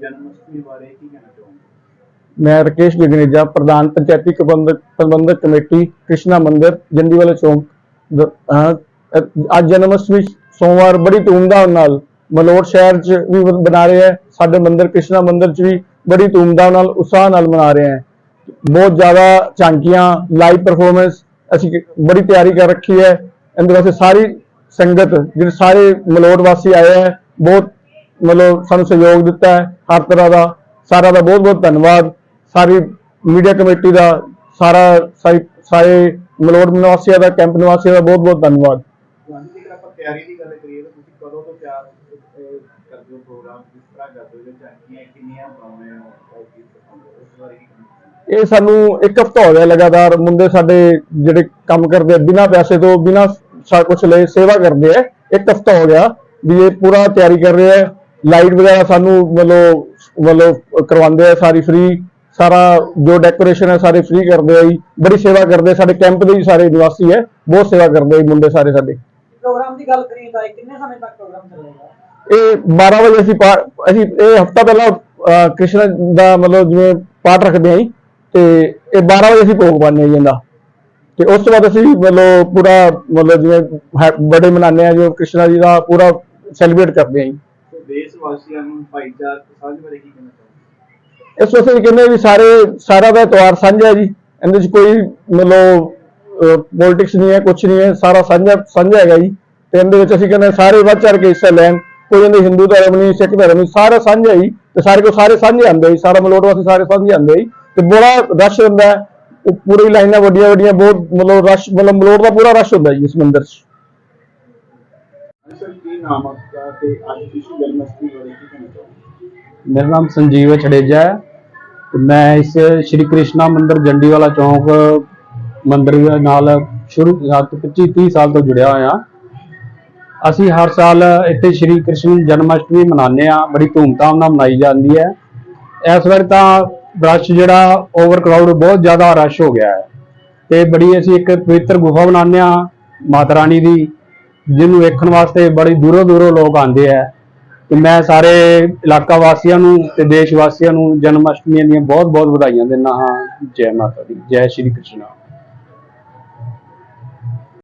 ਪ੍ਰਧਾਨ ਬਾਰੇ ਕੀ ਕਹਿਣਾ ਚਾਹੋਗੇ? ਮੈਂ ਰਕੇਸ਼ ਜਗਨੇਜਾ, ਪ੍ਰਧਾਨ ਪੰਚਾਇਤੀ ਪ੍ਰਬੰਧਕ ਪ੍ਰਬੰਧਕ ਕਮੇਟੀ, ਕ੍ਰਿਸ਼ਨਾ ਮੰਦਿਰ ਜੰਡੀਵਾਲਾ ਚੌਂਕ। ਅੱਜ ਜਨਮ ਸੋਮਵਾਰ ਬੜੀ ਧੂਮਧਾਮ ਨਾਲ ਮਲੋਟ ਸ਼ਹਿਰ 'ਚ ਵੀ ਬ- ਬਣਾ ਰਹੇ ਹੈ। ਸਾਡੇ ਮੰਦਿਰ, ਕ੍ਰਿਸ਼ਨਾ ਮੰਦਿਰ 'ਚ ਵੀ ਬੜੀ ਧੂਮਧਾਮ ਨਾਲ, ਉਤਸ਼ਾਹ ਨਾਲ ਮਨਾ ਰਹੇ ਹੈ। ਬਹੁਤ ਜ਼ਿਆਦਾ ਝਾਂਕੀਆਂ ਲਾਈਵ ਪਰਫਾਰਮੈਂਸ ਅਸੀਂ ਬੜੀ ਤਿਆਰੀ ਕਰ ਰੱਖੀ ਹੈ। ਇਹਦੇ ਵਾਸਤੇ ਸਾਰੀ ਸੰਗਤ, ਜਿਹੜੇ ਸਾਰੇ ਮਲੋਟ ਵਾਸੀ ਆਏ ਹੈ, ਬਹੁਤ ਮਤਲਬ ਸਾਨੂੰ ਸਹਿਯੋਗ ਦਿੱਤਾ ਹੈ ਹਰ ਤਰ੍ਹਾਂ ਦਾ ਸਾਰਾ ਦਾ ਬਹੁਤ ਬਹੁਤ ਧੰਨਵਾਦ। ਸਾਰੀ ਮੀਡੀਆ ਕਮੇਟੀ ਦਾ ਸਾਰਾ ਸਾਰੀ ਮਲੋਟ ਨਿਵਾਸੀਆਂ ਦਾ ਕੈਂਪ ਨਿਵਾਸੀਆਂ ਦਾ ਬਹੁਤ ਬਹੁਤ ਧੰਨਵਾਦ। ਪ੍ਰਧਾਨ ਜੀ ਜੇਕਰ ਆਪਾਂ ਤਿਆਰੀ ਦੀ ਗੱਲ ਕਰੀਏ ਤਾਂ ਤੁਸੀਂ ਕਦੋਂ ਤੋਂ ਤਿਆਰ ਅਹ, ਕਰਦੇ ਹੋ ਪ੍ਰੋਗਰਾਮ? ਕਿਸ ਤਰ੍ਹਾਂ ਕਰਦੇ ਹੋ? ਜਾਂ ਝਾਂਕੀਆਂ ਕਿੰਨੀਆਂ ਬਣਾਉਂਦੇ ਹੋ ਔਰ ਕਿਸ ਤਰ੍ਹਾਂ ਉਸ ਬਾਰੇ ਕੀ ਕਹਿਣਾ ਇਹ ਸਾਨੂੰ ਇੱਕ ਹਫ਼ਤਾ ਹੋ ਗਿਆ ਲਗਾਤਾਰ ਮੁੰਡੇ ਸਾਡੇ ਜਿਹੜੇ ਕੰਮ ਕਰਦੇ ਆ ਬਿਨਾਂ ਪੈਸੇ ਤੋਂ ਬਿਨਾਂ ਸਾ ਕੁਛ ਲਏ ਸੇਵਾ ਕਰਦੇ ਆ। ਇੱਕ ਹਫ਼ਤਾ ਹੋ ਗਿਆ ਵੀ ਇਹ ਪੂਰਾ ਤਿਆਰੀ ਕਰ ਰਹੇ ਆ। ਲਾਈਟ ਵਗੈਰਾ ਸਾਨੂੰ ਮਤਲਬ ਮਤਲਬ ਕਰਵਾਉਂਦੇ ਆ ਸਾਰੀ ਫ੍ਰੀ ਸਾਰਾ ਜੋ ਡੈਕੋਰੇਸ਼ਨ ਹੈ ਸਾਰੇ ਫ੍ਰੀ ਕਰਦੇ ਆ ਜੀ। ਬੜੀ ਸੇਵਾ ਕਰਦੇ ਆ ਸਾਡੇ ਕੈਂਪ ਦੇ ਵੀ ਸਾਰੇ ਨਿਵਾਸੀ ਹੈ ਬਹੁਤ ਸੇਵਾ ਕਰਦੇ ਆ ਜੀ ਮੁੰਡੇ ਸਾਰੇ ਸਾਡੇ। ਪ੍ਰੋਗਰਾਮ ਦੀ ਗੱਲ ਕਰੀਏ ਤਾਂ ਇਹ ਕਿੰਨੇ ਸਮੇਂ ਤੱਕ ਪ੍ਰੋਗਰਾਮ ਚੱਲੇਗਾ? ਇਹ 12 ਵਜੇ ਅਸੀਂ ਪਾ- ਅਸੀਂ ਇਹ ਹਫਤਾ ਪਹਿਲਾਂ ਅਹ, ਕ੍ਰਿਸ਼ਨ ਦਾ ਮਤਲਬ ਜਿਵੇਂ ਪਾਠ ਰੱਖਦੇ ਆਂ ਜੀ ਤੇ ਇਹ 12 ਵਜੇ ਅਸੀਂ ਭੋਗ ਪਾਉਂਦੇ ਹਾਂ ਜੀ ਇਹਦਾ। ਤੇ ਉਸ ਤੋਂ ਬਾਅਦ ਅਸੀਂ ਮਤਲਬ ਪੂਰਾ ਮਤਲਬ ਜਿਵੇਂ ਬਰਥਡੇ ਮਨਾਉਂਦੇ ਆ ਜੋ ਕ੍ਰਿਸ਼ਨਾ ਜੀ ਦਾ ਪੂਰਾ ਸੈਲੀਬ੍ਰੇਟ ਕਰਦੇ ਆਂ ਜੀ। ਸੋ ਦੇਸ਼ ਵਾਸੀਆਂ ਨੂੰ ਭਾਈਚਾਰਕ ਸਾਂਝ ਬਾਰੇ ਕੀ ਕਹਿਣਾ ਚਾਹੋਗੇ? ਇਸ ਵਾਸਤੇ ਕਹਿੰਦੇ ਵੀ ਸਾਰੇ ਸਾਰਾ ਦਾ ਇਤਵਾਰ ਸਾਂਝਾ ਜੀ। ਇਹਦੇ 'ਚ ਕੋਈ ਮਤਲਬ ਪੋਲਿਟਿਕਸ ਨਹੀਂ ਹੈ ਕੁਝ ਨਹੀਂ ਹੈ ਸਾਰਾ ਸਾਂਝਾ ਸਾਂਝਾ ਹੈਗਾ ਜੀ। ਤੇ ਇਹਦੇ ਵਿੱਚ ਅਸੀਂ ਕਹਿੰਦੇ ਸਾਰੇ ਵੱਧ ਚੜ ਕੇ ਹਿੱਸਾ ਲੈਣ। ਕੋਈ ਇਹਦੇ ਹਿੰਦੂ ਧਰਮ ਨਹੀਂ ਸਿੱਖ ਧਰਮ ਨਹੀਂ ਸਾਰਾ ਸਾਂਝਾ ਹੀ ਤੇ ਸਾਰੇ ਕੋ ਸਾਰੇ ਸਾਂਝੇ ਆਉਂਦੇ ਜੀ। ਸਾਰਾ ਮਲੋਟ ਵਾਸੀ ਸਾਰੇ ਸਾਂਝੇ ਆਉਂਦੇ ਜੀ। ਤੇ ਬੜਾ ਰਸ਼ ਹੁੰਦਾ ਉਹ ਪੂਰੀ ਲਾਈਨਾਂ ਵੱਡੀਆਂ ਵੱਡੀਆਂ ਬਹੁਤ ਮਤਲਬ ਰਸ਼ ਮਤਲਬ ਮਲੋਟ ਦਾ ਪੂਰਾ ਰਸ਼ ਹੁੰਦਾ ਜੀ ਇਸ ਮੰਦਿਰ 'ਚ। ਕੀ ਨਾਮ ਆਪਕਾ ਤੇ ਅੱਜ ਕ੍ਰਿਸ਼ਨ ਜਨਮਸ਼ਟਮੀ ਬਾਰੇ ਕੀ ਕਹਿਣਾ ਚਾਹੋਗੇ? ਮੇਰਾ ਨਾਮ ਸੰਜੀਵ ਛੜੇਜਾ ਹੈ। ਤੇ ਮੈਂ ਇਸ ਸ਼੍ਰੀ ਕ੍ਰਿਸ਼ਨਾ ਮੰਦਿਰ ਜੰਡੀ ਵਾਲਾ ਚੌਂਕ ਮੰਦਿਰ ਦੇ ਨਾਲ ਸ਼ੁਰੂ ਤੋਂ 25 30 ਸਾਲ ਤੋਂ ਜੁੜਿਆ ਹੋਇਆ। ਅਸੀਂ ਹਰ ਸਾਲ ਇੱਥੇ ਸ਼੍ਰੀ ਕ੍ਰਿਸ਼ਨ ਜਨਮ ਅਸ਼ਟਮੀ ਮਨਾਉਂਦੇ ਆ ਬੜੀ ਧੂਮਧਾਮ ਨਾਲ ਮਨਾਈ ਜਾਂਦੀ ਹੈ। ਇਸ ਵਾਰ ਤਾਂ ਰਸ਼ ਜਿਹੜਾ ਓਵਰ ਕਰਾਊਡ ਬਹੁਤ ਜ਼ਿਆਦਾ ਰਸ਼ ਹੋ ਗਿਆ ਹੈ। ਤੇ ਬੜੀ ਅਸੀਂ ਇੱਕ ਪਵਿੱਤਰ ਗੁਫਾ ਬਣਾਉਂਦੇ ਆ ਮਾਤਾ ਰਾਣੀ ਦੀ। ਜਿਹਨੂੰ ਵੇਖਣ ਵਾਸਤੇ ਬੜੀ ਦੂਰੋਂ ਦੂਰੋਂ ਲੋਕ ਆਉਂਦੇ ਆ। ਤੇ ਮੈਂ ਸਾਰੇ ਇਲਾਕਾ ਵਾਸੀਆਂ ਨੂੰ ਤੇ ਦੇਸ਼ ਵਾਸੀਆਂ ਨੂੰ ਜਨਮ ਅਸ਼ਟਮੀ ਦੀਆਂ ਬਹੁਤ ਬਹੁਤ ਵਧਾਈਆਂ ਦਿੰਦਾ ਹਾਂ। ਜੈ ਮਾਤਾ ਦੀ, ਜੈ ਸ਼੍ਰੀ ਕ੍ਰਿਸ਼ਨ।